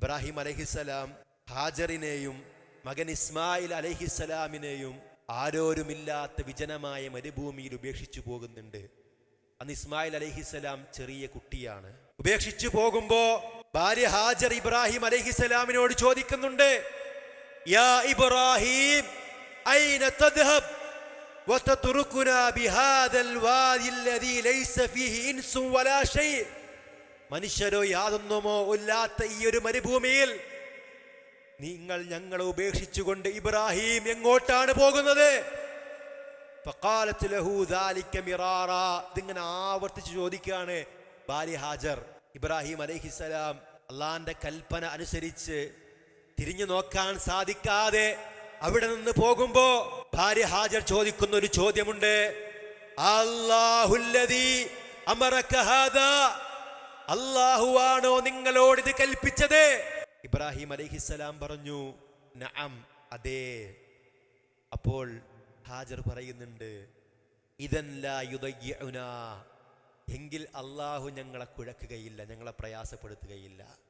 ഇബ്രാഹിം അലഹിസലാം ഹാജറിനെയും മകൻ ഇസ്മായിൽ അലഹിസലാമിനെയും ആരോരുമില്ലാത്ത വിജനമായ മരുഭൂമിയിൽ ഉപേക്ഷിച്ചു പോകുന്നുണ്ട് അന്ന് ഇസ്മായിൽ അലഹിസലാം ചെറിയ കുട്ടിയാണ് ഉപേക്ഷിച്ചു പോകുമ്പോ ഭാര്യ ഹാജർ ഇബ്രാഹിം അലഹിസലാമിനോട് ചോദിക്കുന്നുണ്ട് യാ ഇബ്രാഹിം ഐന തദ്ഹബ് وتتركنا بهذا الوادي الذي ليس فيه إنس ولا شيء മനുഷ്യരോ യാതൊന്നുമോ ഇല്ലാത്ത ഈ ഒരു മരുഭൂമിയിൽ നിങ്ങൾ ഞങ്ങളെ ഉപേക്ഷിച്ചുകൊണ്ട് ഇബ്രാഹിം എങ്ങോട്ടാണ് പോകുന്നത്. ഇതിങ്ങനെ ആവർത്തിച്ച് ചോദിക്കുകയാണ് ബാലി ഹാജർ. ഇബ്രാഹിം അലഹിസലാം അള്ളാന്റെ കൽപ്പന അനുസരിച്ച് തിരിഞ്ഞു നോക്കാൻ സാധിക്കാതെ അവിടെ നിന്ന് പോകുമ്പോ ഭാര്യ ഹാജർ ചോദിക്കുന്ന ഒരു ചോദ്യമുണ്ട്. അല്ലാഹുല്ലദീ അമറക ഹാദാ. അള്ളാഹുവാണോ നിങ്ങളോട് ഇത് കൽപ്പിച്ചത്? ഇബ്രാഹിം അലൈഹിസ്സലാം പറഞ്ഞു നഅം അതെ. അപ്പോൾ ഹാജർ പറയുന്നുണ്ട് ഇതൻ എങ്കിൽ അള്ളാഹു ഞങ്ങളെ കുഴക്കുകയില്ല ഞങ്ങളെ പ്രയാസപ്പെടുത്തുകയില്ല.